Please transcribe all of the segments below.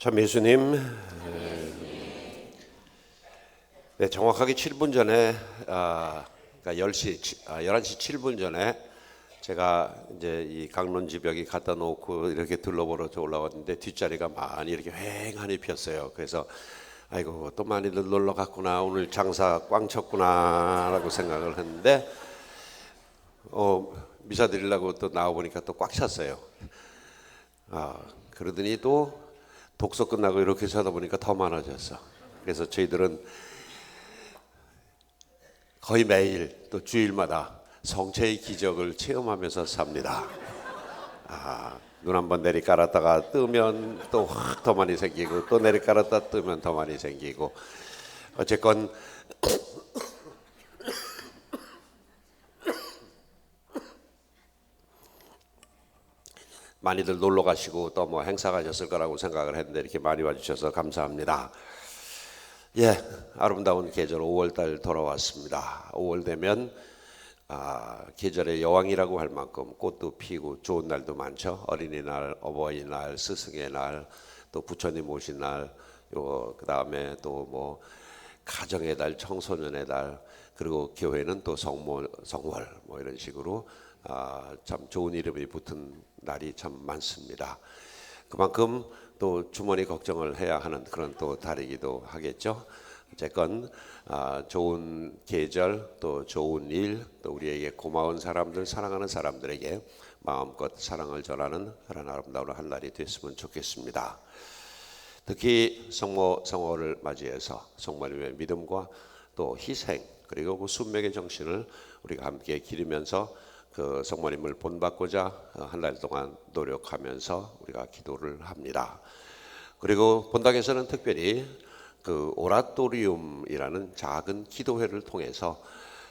참 예수님, 네, 정확하게 7분 전에, 아, 그러니까 10시, 아, 11시 7분 전에 제가 이제 이 강론 지벽이 갖다 놓고 이렇게 둘러보러 올라왔는데 뒷자리가 많이 이렇게 휑하니 피었어요. 그래서 아이고 또 많이들 놀러 갔구나 오늘 장사 꽝 쳤구나라고 생각을 했는데 어, 미사 드리려고 또 나와 보니까 또 꽉 찼어요. 아 그러더니 또 독서 끝나고 이렇게 쳐다보니까 더 많아졌어. 그래서 저희들은 거의 매일 또 주일마다 성체의 기적을 체험하면서 삽니다. 아, 눈 한 번 내리 깔았다가 뜨면 또 확 더 많이 생기고 또 내리 깔았다 뜨면 더 많이 생기고 어쨌건 많이들 놀러 가시고 또 뭐 행사 가셨을 거라고 생각을 했는데 이렇게 많이 와주셔서 감사합니다. 예, 아름다운 계절 5월달 돌아왔습니다. 5월 되면 아, 계절의 여왕이라고 할 만큼 꽃도 피고 좋은 날도 많죠. 어린이날, 어버이날, 스승의 날, 또 부처님 오신 날, 요 그다음에 또 뭐 가정의 달, 청소년의 달, 그리고 교회는 또 성모, 성월 뭐 이런 식으로 아, 참 좋은 이름이 붙은 날이 참 많습니다. 그만큼 또 주머니 걱정을 해야 하는 그런 또 달이기도 하겠죠. 어쨌건 아, 좋은 계절 또 좋은 일 또 우리에게 고마운 사람들 사랑하는 사람들에게 마음껏 사랑을 전하는 그런 아름다운 한 날이 됐으면 좋겠습니다. 특히 성모 성호를 맞이해서 성모님의 믿음과 또 희생 그리고 그 순명의 정신을 우리가 함께 기리면서 그 성모님을 본받고자 한 달 동안 노력하면서 우리가 기도를 합니다. 그리고 본당에서는 특별히 그 오라토리움이라는 작은 기도회를 통해서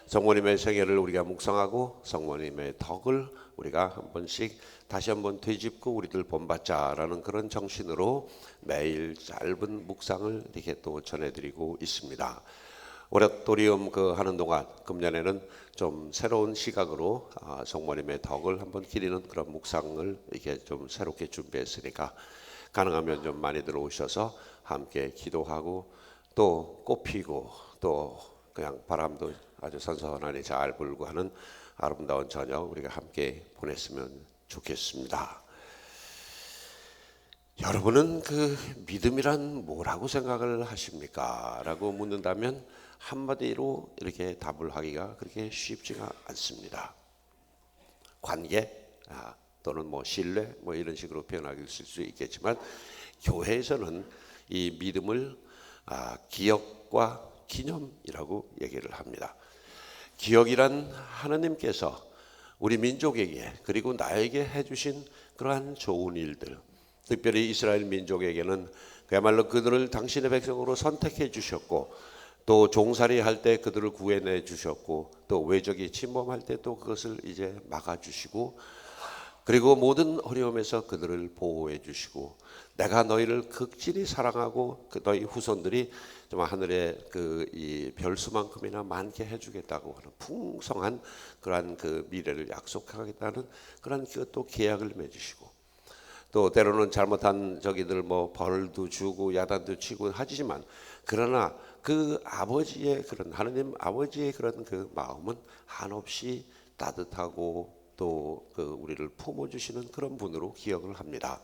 성모님의 생애를 우리가 묵상하고 성모님의 덕을 우리가 한 번씩 다시 한번 되짚고 우리들 본받자라는 그런 정신으로 매일 짧은 묵상을 이렇게 또 전해드리고 있습니다. 오라토리움 그 하는 동안 금년에는 좀 새로운 시각으로 아, 성모님의 덕을 한번 기리는 그런 묵상을 이렇게 좀 새롭게 준비했으니까 가능하면 좀 많이 들어오셔서 함께 기도하고 또 꽃피고 또 그냥 바람도 아주 선선하니 잘 불고 하는 아름다운 저녁 우리가 함께 보냈으면 좋겠습니다. 여러분은 그 믿음이란 뭐라고 생각을 하십니까? 라고 묻는다면 한마디로 이렇게 답을 하기가 그렇게 쉽지가 않습니다. 관계 아, 또는 뭐 신뢰 뭐 이런 식으로 표현하길 수 있겠지만 교회에서는 이 믿음을 아, 기억과 기념이라고 얘기를 합니다. 기억이란 하나님께서 우리 민족에게 그리고 나에게 해주신 그러한 좋은 일들, 특별히 이스라엘 민족에게는 그야말로 그들을 당신의 백성으로 선택해 주셨고 또 종살이 할 때 그들을 구해내 주셨고 또 외적이 침범할 때 또 그것을 이제 막아 주시고 그리고 모든 어려움에서 그들을 보호해 주시고 내가 너희를 극진히 사랑하고 그 너희 후손들이 좀 하늘의 그 이 별수만큼이나 많게 해주겠다고 하는 풍성한 그러한 그 미래를 약속하겠다는 그런 그또 계약을 맺으시고 또 때로는 잘못한 저기들 뭐 벌도 주고 야단도 치고 하지만 그러나 그 아버지의 그런 하느님 아버지의 그런 그 마음은 한없이 따뜻하고 또 그 우리를 품어주시는 그런 분으로 기억을 합니다.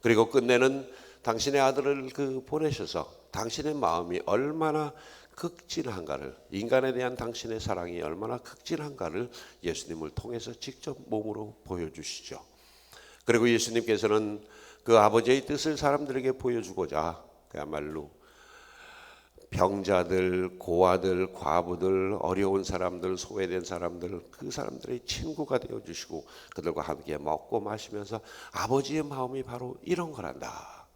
그리고 끝내는 당신의 아들을 그 보내셔서 당신의 마음이 얼마나 극진한가를 인간에 대한 당신의 사랑이 얼마나 극진한가를 예수님을 통해서 직접 몸으로 보여주시죠. 그리고 예수님께서는 그 아버지의 뜻을 사람들에게 보여주고자 그야말로 병자들, 고아들, 과부들, 어려운 사람들, 소외된 사람들, 그 사람들의 친구가 되어 주시고 그들과 함께 먹고 마시면서 아버지의 마음이 바로 이런 거란다.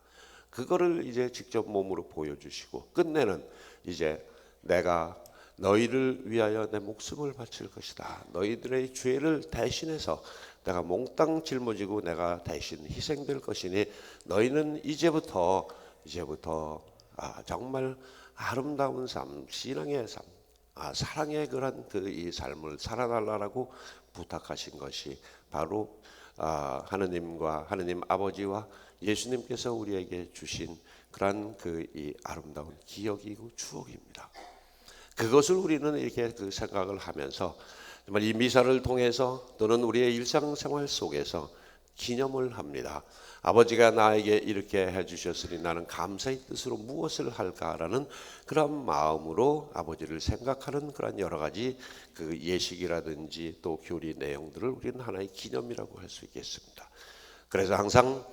그거를 이제 직접 몸으로 보여주시고 끝내는 이제 내가 너희를 위하여 내 목숨을 바칠 것이다. 너희들의 죄를 대신해서 내가 몽땅 짊어지고 내가 대신 희생될 것이니 너희는 이제부터 이제부터 아, 정말 아름다운 삶, 신앙의 삶, 아, 사랑의 그런 그 이 삶을 살아달라고 부탁하신 것이 바로 아, 하느님과 하느님 아버지와 예수님께서 우리에게 주신 그러한 그 이 아름다운 기억이고 추억입니다. 그것을 우리는 이렇게 그 생각을 하면서 정말 이 미사를 통해서 또는 우리의 일상생활 속에서 기념을 합니다. 아버지가 나에게 이렇게 해주셨으니 나는 감사의 뜻으로 무엇을 할까라는 그런 마음으로 아버지를 생각하는 그런 여러 가지 그 예식이라든지 또 교리 내용들을 우리는 하나의 기념이라고 할 수 있겠습니다. 그래서 항상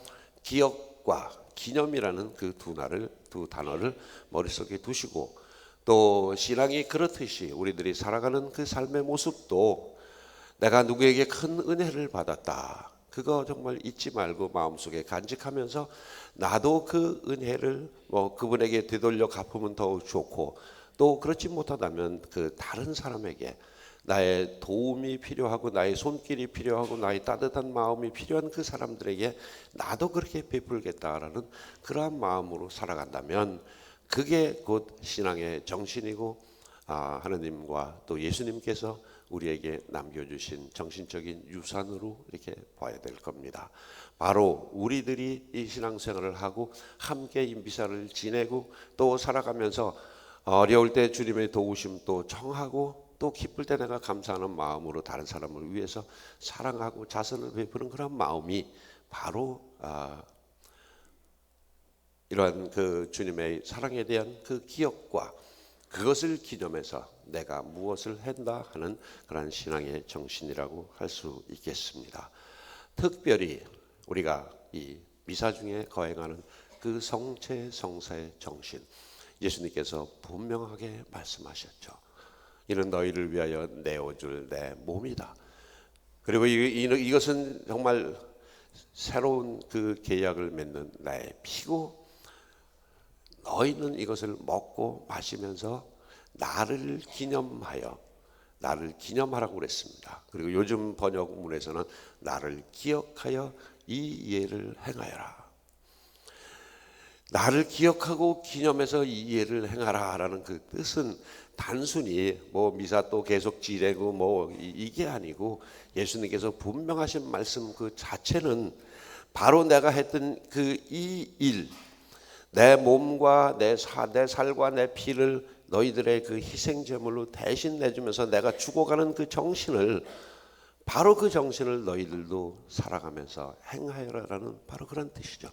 기억과 기념이라는 그 두 날을 두 단어를 머릿속에 두시고 또 신앙이 그렇듯이 우리들이 살아가는 그 삶의 모습도 내가 누구에게 큰 은혜를 받았다. 그거 정말 잊지 말고 마음속에 간직하면서 나도 그 은혜를 뭐 그분에게 되돌려 갚으면 더 좋고 또 그렇지 못하다면 그 다른 사람에게 나의 도움이 필요하고 나의 손길이 필요하고 나의 따뜻한 마음이 필요한 그 사람들에게 나도 그렇게 베풀겠다라는 그러한 마음으로 살아간다면 그게 곧 신앙의 정신이고 아, 하나님과 또 예수님께서 우리에게 남겨주신 정신적인 유산으로 이렇게 봐야 될 겁니다. 바로 우리들이 이 신앙생활을 하고 함께 인비사를 지내고 또 살아가면서 어려울 때 주님의 도우심 또 정하고 또 기쁠 때 내가 감사하는 마음으로 다른 사람을 위해서 사랑하고 자선을 베푸는 그런 마음이 바로 아, 이러한 그 주님의 사랑에 대한 그 기억과 그것을 기념해서 내가 무엇을 한다 하는 그런 신앙의 정신이라고 할 수 있겠습니다. 특별히 우리가 이 미사 중에 거행하는 그 성체 성사의 정신 예수님께서 분명하게 말씀하셨죠. 이는 너희를 위하여 내어줄 내 몸이다. 그리고 이, 이, 이것은 정말 새로운 그 계약을 맺는 나의 피고 너희는 이것을 먹고 마시면서 나를 기념하여 나를 기념하라고 그랬습니다. 그리고 요즘 번역문에서는 나를 기억하여 이 예를 행하여라. 나를 기억하고 기념해서 이 예를 행하라라는 그 뜻은 단순히 뭐 미사 또 계속 지내고 뭐 이게 아니고 예수님께서 분명하신 말씀 그 자체는 바로 내가 했던 그 이 일, 내 몸과 내, 사, 내 살과 내 피를 너희들의 그 희생 제물로 대신 내주면서 내가 죽어가는 그 정신을 바로 그 정신을 너희들도 살아가면서 행하여라라는 바로 그런 뜻이죠.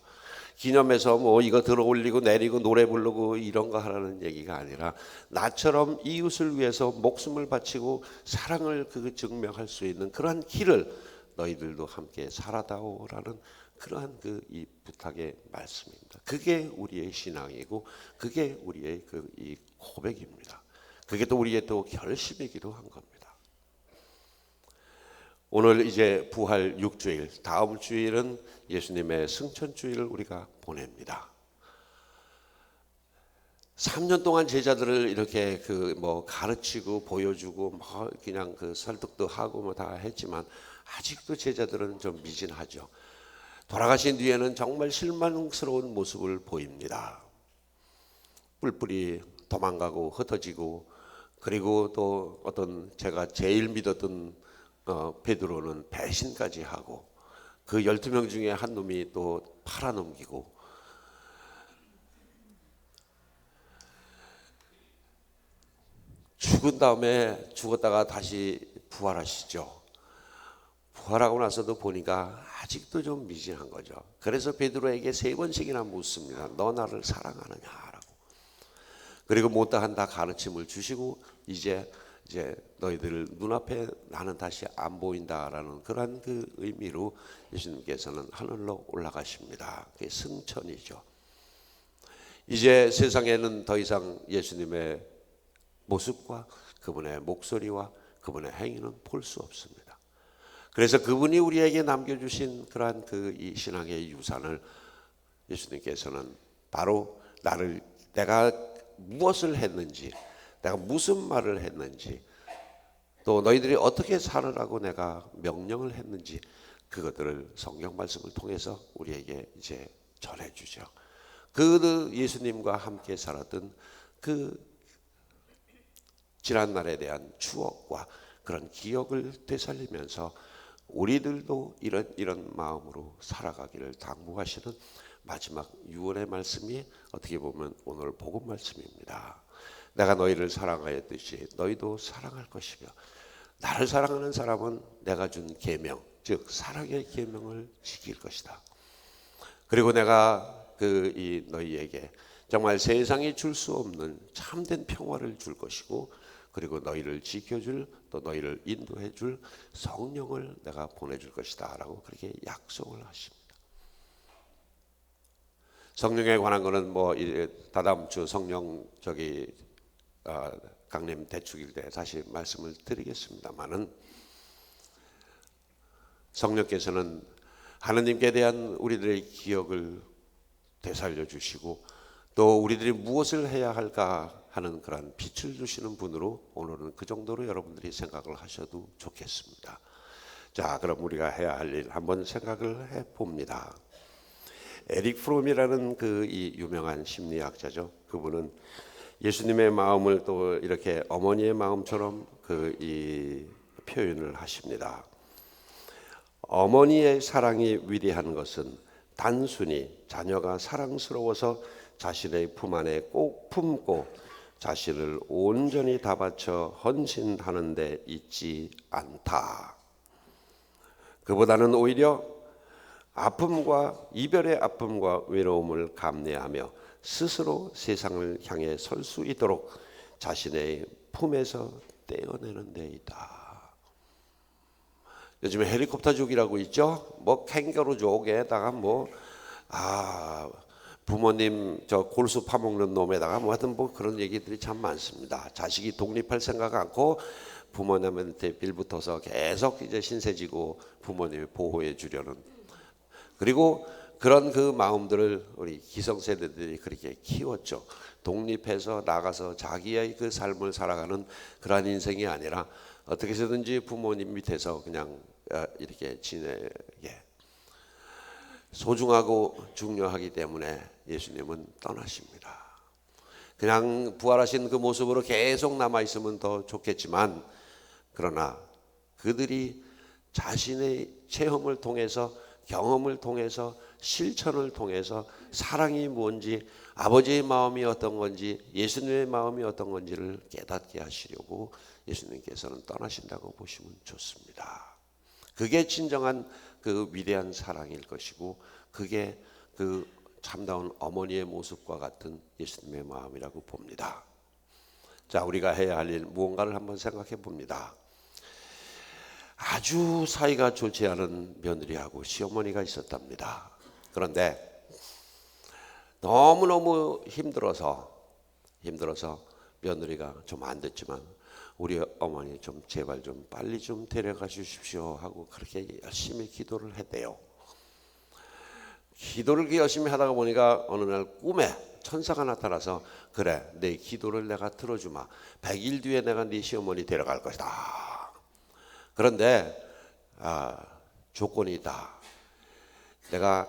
기념해서 뭐 이거 들어 올리고 내리고 노래 부르고 이런 거 하라는 얘기가 아니라 나처럼 이웃을 위해서 목숨을 바치고 사랑을 그 증명할 수 있는 그러한 길을 너희들도 함께 살아다오라는 그러한 그 이 부탁의 말씀입니다. 그게 우리의 신앙이고 그게 우리의 그 이 고백입니다. 그게 또 우리의 또 결심이기도 한 겁니다. 오늘 이제 부활 6주일, 다음 주일은 예수님의 승천 주일을 우리가 보냅니다. 3년 동안 제자들을 이렇게 그 뭐 가르치고 보여주고 뭐 그냥 그 설득도 하고 뭐 다 했지만 아직도 제자들은 좀 미진하죠. 돌아가신 뒤에는 정말 실망스러운 모습을 보입니다. 뿔뿔이 도망가고 흩어지고 그리고 또 어떤 제가 제일 믿었던 어, 베드로는 배신까지 하고 그 12명 중에 한 놈이 또 팔아넘기고 죽은 다음에 죽었다가 다시 부활하시죠. 부활하고 나서도 보니까 아직도 좀 미진한 거죠. 그래서 베드로에게 세 번씩이나 묻습니다. 너 나를 사랑하느냐라고. 그리고 못다 한다 가르침을 주시고 이제 이제 너희들 눈앞에 나는 다시 안 보인다라는 그러한 그 의미로 예수님께서는 하늘로 올라가십니다. 그게 승천이죠. 이제 세상에는 더 이상 예수님의 모습과 그분의 목소리와 그분의 행위는 볼 수 없습니다. 그래서 그분이 우리에게 남겨주신 그러한 그 이 신앙의 유산을 예수님께서는 바로 나를 내가 무엇을 했는지, 내가 무슨 말을 했는지, 또 너희들이 어떻게 살으라고 내가 명령을 했는지 그것들을 성경 말씀을 통해서 우리에게 이제 전해 주죠. 그 예수님과 함께 살았던 그 지난 날에 대한 추억과 그런 기억을 되살리면서 우리들도 이런 이런 마음으로 살아가기를 당부하시는 마지막 6월의 말씀이 어떻게 보면 오늘 복음 말씀입니다. 내가 너희를 사랑하였듯이 너희도 사랑할 것이며 나를 사랑하는 사람은 내가 준 계명 즉 사랑의 계명을 지킬 것이다. 그리고 내가 그 이 너희에게 정말 세상이 줄 수 없는 참된 평화를 줄 것이고 그리고 너희를 지켜줄 또 너희를 인도해줄 성령을 내가 보내줄 것이다라고 그렇게 약속을 하십니다. 성령에 관한 거는 뭐 이- 다다음 주 성령 저기 어, 강림 대축일 때 다시 말씀을 드리겠습니다만은 성령께서는 하나님께 대한 우리들의 기억을 되살려 주시고 또 우리들이 무엇을 해야 할까 하는 그런 빛을 주시는 분으로 오늘은 그 정도로 여러분들이 생각을 하셔도 좋겠습니다. 자, 그럼 우리가 해야 할 일 한번 생각을 해 봅니다. 에릭 프롬이라는 그 이 유명한 심리학자죠. 그분은 예수님의 마음을 또 이렇게 어머니의 마음처럼 그 이 표현을 하십니다. 어머니의 사랑이 위대한 것은 단순히 자녀가 사랑스러워서 자신의 품 안에 꼭 품고 자신을 온전히 다 바쳐 헌신하는 데 있지 않다. 그보다는 오히려 아픔과 이별의 아픔과 외로움을 감내하며 스스로 세상을 향해 설 수 있도록 자신의 품에서 떼어내는 데이다. 요즘에 헬리콥터족이라고 있죠. 뭐 캥거루족에다가 뭐 아 부모님 저 골수 파먹는 놈에다가 뭐 하여튼 뭐 그런 얘기들이 참 많습니다. 자식이 독립할 생각 않고 부모님한테 빌붙어서 계속 이제 신세지고 부모님이 보호해 주려는 그리고 그런 그 마음들을 우리 기성세대들이 그렇게 키웠죠. 독립해서 나가서 자기의 그 삶을 살아가는 그러한 인생이 아니라 어떻게 해서든지 부모님 밑에서 그냥 어, 이렇게 지내게 소중하고 중요하기 때문에 예수님은 떠나십니다. 그냥 부활하신 그 모습으로 계속 남아 있으면 더 좋겠지만 그러나 그들이 자신의 체험을 통해서 경험을 통해서 실천을 통해서 사랑이 뭔지 아버지의 마음이 어떤 건지 예수님의 마음이 어떤 건지를 깨닫게 하시려고 예수님께서는 떠나신다고 보시면 좋습니다. 그게 진정한 그 위대한 사랑일 것이고 그게 그 참다운 어머니의 모습과 같은 예수님의 마음이라고 봅니다. 자, 우리가 해야 할 일 무언가를 한번 생각해 봅니다. 아주 사이가 좋지 않은 며느리하고 시어머니가 있었답니다. 그런데 너무너무 힘들어서 힘들어서 며느리가 좀 안 됐지만 우리 어머니 좀 제발 좀 빨리 좀 데려가 주십시오 하고 그렇게 열심히 기도를 했대요. 기도를 열심히 하다가 보니까 어느 날 꿈에 천사가 나타나서 그래 내 기도를 내가 들어주마. 100일 뒤에 내가 네 시어머니 데려갈 것이다. 그런데 아, 조건이 있다. 내가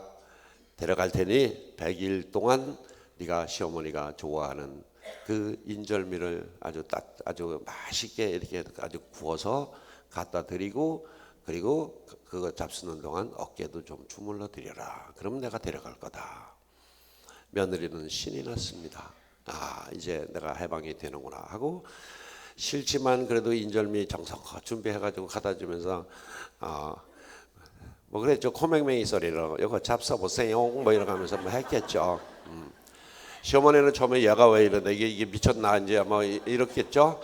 데려갈 테니 100일 동안 네가 시어머니가 좋아하는 그 인절미를 아주 딱 아주 맛있게 이렇게 아주 구워서 갖다 드리고 그리고 그- 그거 잡수는 동안 어깨도 좀 주물러 드려라. 그럼 내가 데려갈 거다. 며느리는 신이 났습니다. 아 이제 내가 해방이 되는구나 하고 싫지만 그래도 인절미 정성껏 준비해가지고 갖다 주면서 어, 뭐 그랬죠 코맹맹이 소리로 이거 잡숴 보세요 뭐 이러고 하면서 뭐 했겠죠. 음. 시어머니는 처음에 얘가 왜 이러나 이게 이게 미쳤나 이제 뭐 이- 이렇겠죠.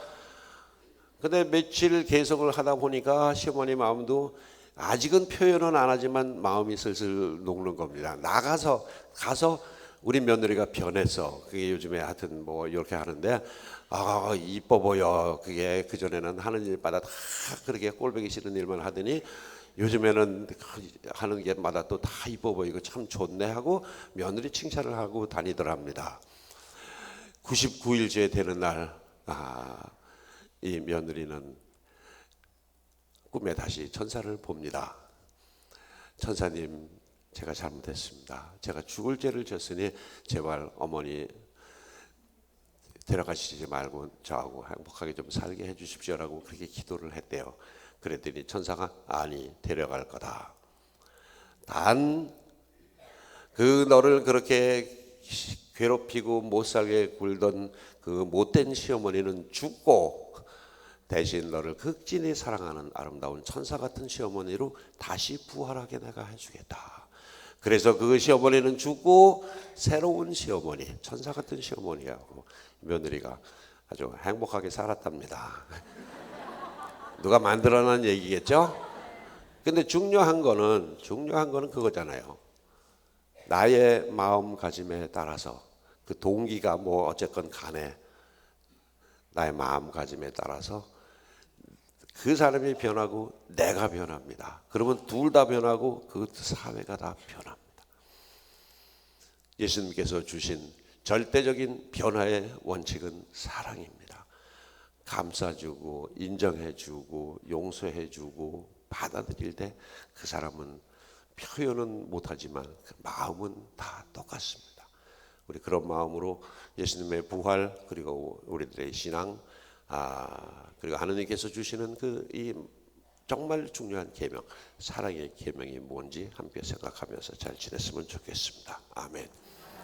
근데 며칠 계속을 하다 보니까 시어머니 마음도 아직은 표현은 안 하지만 마음이 슬슬 녹는 겁니다. 나가서 가서 우리 며느리가 변했어. 그게 요즘에 하여튼 뭐 이렇게 하는데 아 이뻐 보여. 그게 그 전에는 하는 일마다 다 그렇게 꼴보기 싫은 일만 하더니 요즘에는 하는 게마다 또 다 이뻐 보이고 참 좋네 하고 며느리 칭찬을 하고 다니더랍니다. 99일째 되는 날, 아, 이 며느리는 꿈에 다시 천사를 봅니다. 천사님, 제가 잘못했습니다. 제가 죽을 죄를 졌으니 제발 어머니 데려가시지 말고 저하고 행복하게 좀 살게 해주십시오라고 그렇게 기도를 했대요. 그랬더니 천사가 아니 데려갈 거다. 단 그 너를 그렇게 괴롭히고 못 살게 굴던 그 못된 시어머니는 죽고 대신 너를 극진히 사랑하는 아름다운 천사 같은 시어머니로 다시 부활하게 내가 해주겠다. 그래서 그 시어머니는 죽고 새로운 시어머니, 천사 같은 시어머니하고 며느리가 아주 행복하게 살았답니다. 누가 만들어낸 얘기겠죠? 근데 중요한 거는 중요한 거는 그거잖아요. 나의 마음가짐에 따라서 그 동기가 뭐 어쨌건 간에 나의 마음가짐에 따라서 그 사람이 변하고 내가 변합니다. 그러면 둘 다 변하고 그 사회가 다 변합니다. 예수님께서 주신 절대적인 변화의 원칙은 사랑입니다. 감싸주고 인정해주고 용서해주고 받아들일 때 그 사람은 표현은 못하지만 그 마음은 다 똑같습니다. 우리 그런 마음으로 예수님의 부활 그리고 우리들의 신앙 아 그리고 하느님께서 주시는 그 이 정말 중요한 계명 사랑의 계명이 뭔지 함께 생각하면서 잘 지냈으면 좋겠습니다. 아멘.